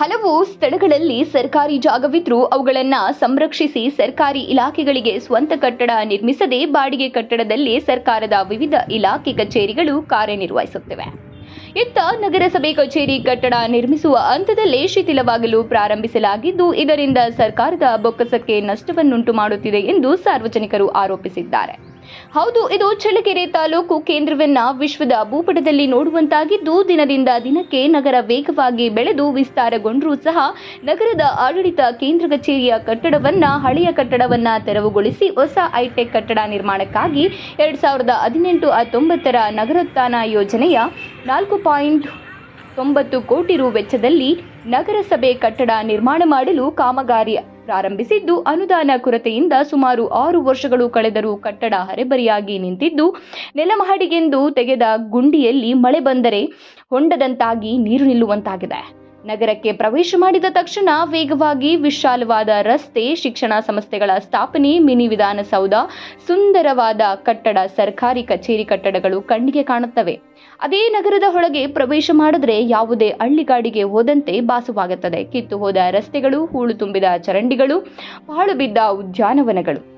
ಹಲವು ಸ್ಥಳಗಳಲ್ಲಿ ಸರ್ಕಾರಿ ಜಾಗವಿದ್ರೂ ಅವುಗಳನ್ನು ಸಂರಕ್ಷಿಸಿ ಸರ್ಕಾರಿ ಇಲಾಖೆಗಳಿಗೆ ಸ್ವಂತ ಕಟ್ಟಡ ನಿರ್ಮಿಸದೆ ಬಾಡಿಗೆ ಕಟ್ಟಡದಲ್ಲಿ ಸರ್ಕಾರದ ವಿವಿಧ ಇಲಾಖೆ ಕಚೇರಿಗಳು ಕಾರ್ಯನಿರ್ವಹಿಸುತ್ತಿವೆ. ಇತ್ತ ನಗರಸಭೆ ಕಚೇರಿ ಕಟ್ಟಡ ನಿರ್ಮಿಸುವ ಹಂತದಲ್ಲೇ ಶಿಥಿಲವಾಗಲು ಪ್ರಾರಂಭಿಸಲಾಗಿದ್ದು, ಇದರಿಂದ ಸರ್ಕಾರದ ಬೊಕ್ಕಸಕ್ಕೆ ನಷ್ಟವನ್ನುಂಟು ಮಾಡುತ್ತಿದೆ ಎಂದು ಸಾರ್ವಜನಿಕರು ಆರೋಪಿಸಿದ್ದಾರೆ. ಹೌದು, ಇದು ಚಳ್ಳಕೆರೆ ತಾಲೂಕು ಕೇಂದ್ರವನ್ನ ವಿಶ್ವದ ಭೂಪಟದಲ್ಲಿ ನೋಡುವಂತಾಗಿದ್ದು, ದಿನದಿಂದ ದಿನಕ್ಕೆ ನಗರ ವೇಗವಾಗಿ ಬೆಳೆದು ವಿಸ್ತಾರಗೊಂಡರೂ ಸಹ ನಗರದ ಆಡಳಿತ ಕೇಂದ್ರ ಕಚೇರಿಯ ಕಟ್ಟಡವನ್ನ, ಹಳೆಯ ಕಟ್ಟಡವನ್ನ ತೆರವುಗೊಳಿಸಿ ಹೊಸ ಐಟೆಕ್ ಕಟ್ಟಡ ನಿರ್ಮಾಣಕ್ಕಾಗಿ ಎರಡ್ ಸಾವಿರದ ಹದಿನೆಂಟು ಹತ್ತೊಂಬತ್ತರ ನಗರೋತ್ಥಾನ ಯೋಜನೆಯ ನಾಲ್ಕು ಪಾಯಿಂಟ್ ತೊಂಬತ್ತು ಕೋಟಿ ರು ವೆಚ್ಚದಲ್ಲಿ ನಗರಸಭೆ ಕಟ್ಟಡ ನಿರ್ಮಾಣ ಮಾಡಲು ಕಾಮಗಾರಿ ಪ್ರಾರಂಭಿಸಿದ್ದು. ಅನುದಾನ ಕೊರತೆಯಿಂದ ಸುಮಾರು ಆರು ವರ್ಷಗಳು ಕಳೆದರೂ ಕಟ್ಟಡ ಹರೆಬರಿಯಾಗಿ ನಿಂತಿದ್ದು. ನೆಲಮಹಡಿಗೆಂದು ತೆಗೆದ ಗುಂಡಿಯಲ್ಲಿ ಮಳೆ ಬಂದರೆ ಹೊಂಡದಂತಾಗಿ ನೀರು ನಿಲ್ಲುವಂತಾಗಿದೆ. ನಗರಕ್ಕೆ ಪ್ರವೇಶ ಮಾಡಿದ ತಕ್ಷಣ ವೇಗವಾಗಿ ವಿಶಾಲವಾದ ರಸ್ತೆ, ಶಿಕ್ಷಣ ಸಂಸ್ಥೆಗಳ ಸ್ಥಾಪನೆ, ಮಿನಿ ವಿಧಾನಸೌಧ, ಸುಂದರವಾದ ಕಟ್ಟಡ, ಸರ್ಕಾರಿ ಕಚೇರಿ ಕಟ್ಟಡಗಳು ಕಣ್ಣಿಗೆ ಕಾಣುತ್ತವೆ. ಅದೇ ನಗರದ ಒಳಗೆ ಪ್ರವೇಶ ಮಾಡಿದ್ರೆ ಯಾವುದೇ ಹಳ್ಳಿಗಾಡಿಗೆ ಹೋದಂತೆ ಭಾಸವಾಗುತ್ತದೆ. ಕಿತ್ತು ಹೋದ ರಸ್ತೆಗಳು, ಹೂಳು ತುಂಬಿದ ಚರಂಡಿಗಳು ಪಾಳು ಬಿದ್ದ ಉದ್ಯಾನವನಗಳು.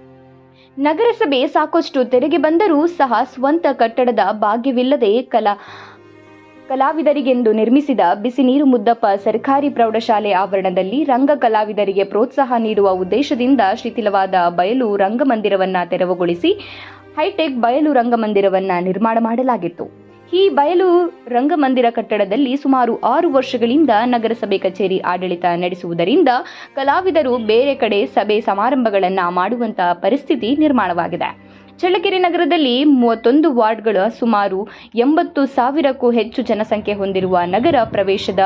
ನಗರಸಭೆ ಸಾಕಷ್ಟು ತೆರೆಗೆ ಬಂದರೂ ಸಹ ಸ್ವಂತ ಕಟ್ಟಡದ ಭಾಗ್ಯವಿಲ್ಲದೆ ಕಲಾ ಕಲಾವಿದರಿಗೆಂದು ನಿರ್ಮಿಸಿದ ಬಿಸಿ ನೀರು ಮುದ್ದಪ್ಪ ಸರ್ಕಾರಿ ಪ್ರೌಢಶಾಲೆ ಆವರಣದಲ್ಲಿ ರಂಗ ಕಲಾವಿದರಿಗೆ ಪ್ರೋತ್ಸಾಹ ನೀಡುವ ಉದ್ದೇಶದಿಂದ ಶಿಥಿಲವಾದ ಬಯಲು ರಂಗಮಂದಿರವನ್ನ ತೆರವುಗೊಳಿಸಿ ಹೈಟೆಕ್ ಬಯಲು ರಂಗಮಂದಿರವನ್ನ ನಿರ್ಮಾಣ ಮಾಡಲಾಗಿತ್ತು. ಈ ಬಯಲು ರಂಗಮಂದಿರ ಕಟ್ಟಡದಲ್ಲಿ ಸುಮಾರು ಆರು ವರ್ಷಗಳಿಂದ ನಗರಸಭೆ ಕಚೇರಿ ಆಡಳಿತ ನಡೆಸುವುದರಿಂದ ಕಲಾವಿದರು ಬೇರೆ ಕಡೆ ಸಭೆ ಸಮಾರಂಭಗಳನ್ನು ಮಾಡುವಂತಹ ಪರಿಸ್ಥಿತಿ ನಿರ್ಮಾಣವಾಗಿದೆ. ಚಳ್ಳಕೆರೆ ನಗರದಲ್ಲಿ ಮೂವತ್ತೊಂದು ವಾರ್ಡ್ಗಳ ಸುಮಾರು ಎಂಬತ್ತು ಸಾವಿರಕ್ಕೂ ಹೆಚ್ಚು ಜನಸಂಖ್ಯೆ ಹೊಂದಿರುವ ನಗರ ಪ್ರವೇಶದ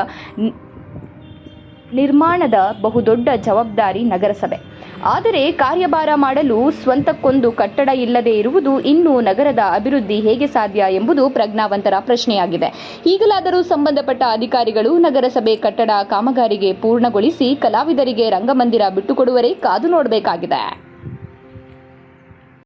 ನಿರ್ಮಾಣದ ಬಹುದೊಡ್ಡ ಜವಾಬ್ದಾರಿ ನಗರಸಭೆ. ಆದರೆ ಕಾರ್ಯಭಾರ ಮಾಡಲು ಸ್ವಂತಕ್ಕೊಂದು ಕಟ್ಟಡ ಇಲ್ಲದೆ ಇರುವುದು ಇನ್ನೂ ನಗರದ ಅಭಿವೃದ್ಧಿ ಹೇಗೆ ಸಾಧ್ಯ ಎಂಬುದು ಪ್ರಜ್ಞಾವಂತರ ಪ್ರಶ್ನೆಯಾಗಿದೆ. ಈಗಲಾದರೂ ಸಂಬಂಧಪಟ್ಟ ಅಧಿಕಾರಿಗಳು ನಗರಸಭೆ ಕಟ್ಟಡ ಕಾಮಗಾರಿಗೆ ಪೂರ್ಣಗೊಳಿಸಿ ಕಲಾವಿದರಿಗೆ ರಂಗಮಂದಿರ ಬಿಟ್ಟುಕೊಡುವರೇ ಕಾದು ನೋಡಬೇಕಾಗಿದೆ.